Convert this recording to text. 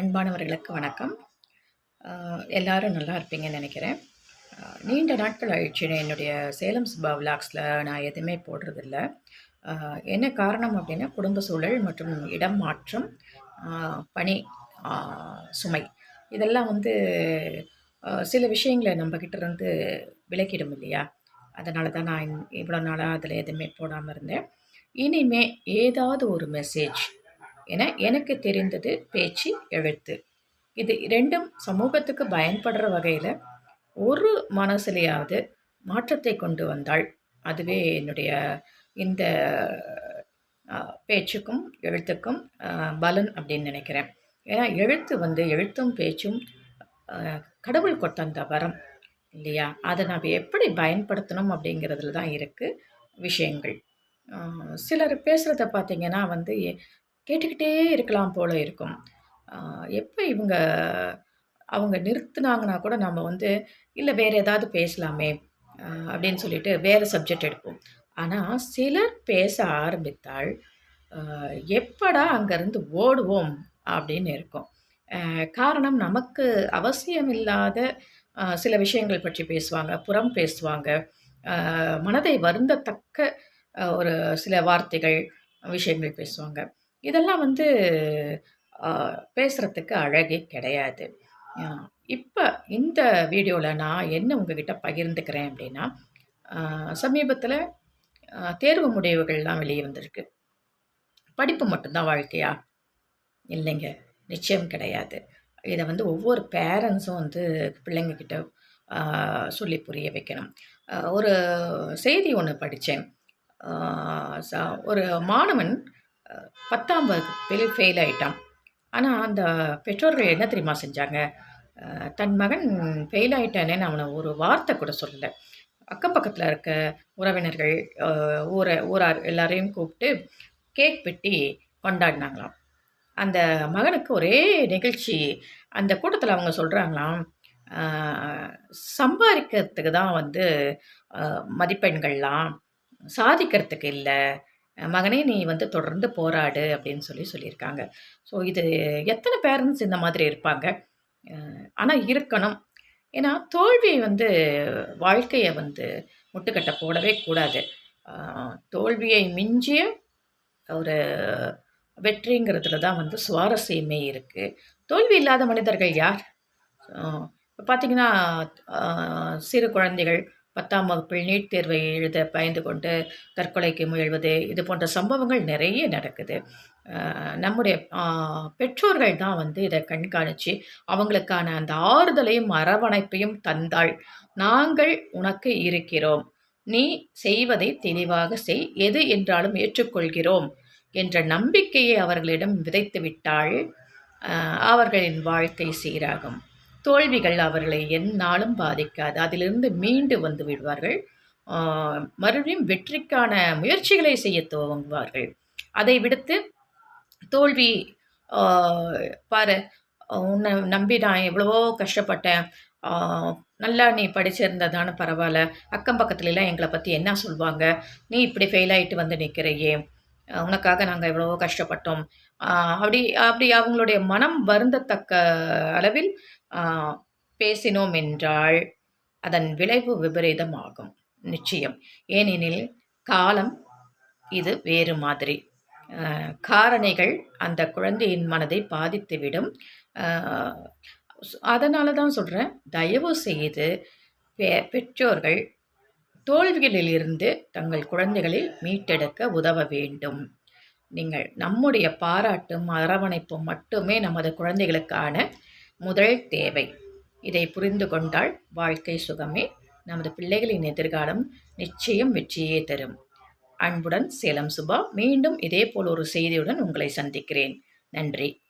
அன்பானவர்களுக்கு வணக்கம். எல்லாரும் நல்லா இருப்பீங்கன்னு நினைக்கிறேன். நீண்ட நாட்கள் ஆயிடுச்சு. என்னுடைய சேலம் சுபா விளாக்ஸில் நான் எதுவுமே போடுறதில்ல. என்ன காரணம் அப்படின்னா குடும்ப சூழல் மற்றும் இடம் மாற்றம் பணி சுமை. இதெல்லாம் வந்து சில விஷயங்களை நம்மக்கிட்ட இருந்து விலக்கிடும் இல்லையா? அதனால தான் நான் இவ்வளோ நாளாக அதில் எதுவுமே போடாமல் இருந்தேன். இனிமே ஏதாவது ஒரு மெசேஜ் என எனக்கு தெரிந்தது பேச்சு எழுத்து. இது ரெண்டும் சமூகத்துக்கு பயன்படுற வகையில் ஒரு மனசுலையாவது மாற்றத்தை கொண்டு வந்தால் அதுவே என்னுடைய இந்த பேச்சுக்கும் எழுத்துக்கும் பலன் அப்படின்னு நினைக்கிறேன். ஏன்னா எழுத்து வந்து எழுத்தும் பேச்சும் கடவுள் கொடுத்த அந்த வரம் இல்லையா? அதை நம்ம எப்படி பயன்படுத்தணும் அப்படிங்கிறதுல தான் இருக்குது விஷயங்கள் சிலர் பேசுகிறத பார்த்தீங்கன்னா வந்து கேட்டுக்கிட்டே இருக்கலாம் போல இருக்கும். எப்போ இவங்க அவங்க நிறுத்துனாங்கன்னா கூட நம்ம வந்து இல்லை வேறு ஏதாவது பேசலாமே அப்படின்னு சொல்லிட்டு வேறு சப்ஜெக்ட் எடுப்போம். ஆனால் சிலர் பேச ஆரம்பித்தால் எப்படா அங்கேருந்து ஓடுவோம்? அப்படின்னு இருக்கும். காரணம் நமக்கு அவசியமில்லாத இல்லாத சில விஷயங்கள் பற்றி பேசுவாங்க புறம் பேசுவாங்க. மனதை வருந்தத்தக்க ஒரு சில வார்த்தைகள் விஷயங்கள் பேசுவாங்க. இதெல்லாம் வந்து பேசுகிறதுக்கு அழகே கிடையாது. இப்போ இந்த வீடியோவில் நான் என்ன உங்ககிட்ட பகிர்ந்துக்கிறேன் அப்படின்னா சமீபத்தில் தேர்வு முடிவுகள்லாம் வெளியே வந்திருக்கு. படிப்பு மட்டும்தான் வாழ்க்கையா? இல்லைங்க. நிச்சயம் கிடையாது. இதை வந்து ஒவ்வொரு பேரண்ட்ஸும் வந்து பிள்ளைங்கக்கிட்ட சொல்லி புரிய வைக்கணும். ஒரு செய்தி ஒன்று படித்தேன் ஒரு மாணவன் பத்தாம் வகுப்பில் ஃபெயில் ஆயிட்டான். ஆனால் அந்த பெற்றோர்கள் என்ன தெரியுமா செஞ்சாங்க? தன் மகன் ஃபெயில் ஆயிட்டானேன்னு அவனை ஒரு வார்த்தை கூட சொல்லலை. அக்கம் பக்கத்தில் இருக்க உறவினர்கள் ஊரை ஊரார் எல்லாரையும் கூப்பிட்டு கேக் வெட்டி கொண்டாடினாங்களாம். அந்த மகனுக்கு ஒரே நிகழ்ச்சி. அந்த கூட்டத்தில் அவங்க சொல்கிறாங்களாம் சம்பாதிக்கிறதுக்கு தான் வந்து மதிப்பெண்கள்லாம் சாதிக்கிறதுக்கு இல்லை. மகனே நீ வந்து தொடர்ந்து போராடு அப்படின்னு சொல்லி சொல்லியிருக்காங்க. ஸோ இது எத்தனை பேரண்ட்ஸ் இந்த மாதிரி இருப்பாங்க? ஆனால் இருக்கணும். ஏன்னா தோல்வி வந்து வாழ்க்கையை வந்து முட்டுக்கட்டை போடவே கூடாது. தோல்வியை மிஞ்சிய ஒரு வெற்றிங்கிறதுல தான் வந்து சுவாரஸ்யமே இருக்குது தோல்வி இல்லாத மனிதர்கள் யார்? இப்போ பார்த்தீங்கன்னா சிறு குழந்தைகள் பத்தாம் வகுப்பில் நீட் தேர்வை எழுத பயந்து கொண்டு தற்கொலைக்கு முயல்வது இது போன்ற சம்பவங்கள் நிறைய நடக்குது. நம்முடைய பெற்றோர்கள் தான் வந்து இதை கண்காணித்து அவங்களுக்கான அந்த ஆறுதலையும் அரவணைப்பையும் தந்தாள். நாங்கள் உனக்கு இருக்கிறோம். நீ செய்வதை தெளிவாக செய். எது என்றாலும் ஏற்றுக்கொள்கிறோம் என்ற நம்பிக்கையை அவர்களிடம் விதைத்து விட்டால் அவர்களின் வாழ்க்கை சீராகும். தோல்விகள் அவர்களை எந்நாளும் பாதிக்காது. அதிலிருந்து மீண்டு வந்து விடுவார்கள். மறுபடியும் வெற்றிக்கான முயற்சிகளை செய்ய துவங்குவார்கள். அதை விடுத்து தோல்வி பாரு உன்னை நம்பி நான் எவ்வளவோ கஷ்டப்பட்டேன். நல்லா நீ படிச்சிருந்ததான பரவாயில்ல. அக்கம் பக்கத்துலலாம் எங்களை பற்றி என்ன சொல்லுவாங்க நீ இப்படி ஃபெயில் ஆகிட்டு வந்து நிற்கிறையே உனக்காக நாங்கள் எவ்வளவோ கஷ்டப்பட்டோம். அப்படி அப்படி அவங்களுடைய மனம் வருந்தத்தக்க அளவில் பேசினோம் என்றால் அதன் விளைவு விபரீதமாகும். நிச்சயம். ஏனெனில் காலம் இது வேறு மாதிரி. காரணிகள் அந்த குழந்தையின் மனதை பாதித்துவிடும். அதனால தான் சொல்கிறேன் தயவு செய்து பெ பெற்றோர்கள் தோல்விகளிலிருந்து தங்கள் குழந்தைகளை மீட்டெடுக்க உதவ வேண்டும். நீங்கள் நம்முடைய பாராட்டும் அரவணைப்பும் மட்டுமே நமது குழந்தைகளுக்கான முதல் தேவை. இதை புரிந்து கொண்டால் வாழ்க்கை சுகமே நமது பிள்ளைகளின் எதிர்காலம் நிச்சயம் வெற்றியே தரும். அன்புடன் சேலம் சுபா மீண்டும் இதேபோல் ஒரு செய்தியுடன் உங்களை சந்திக்கிறேன். நன்றி.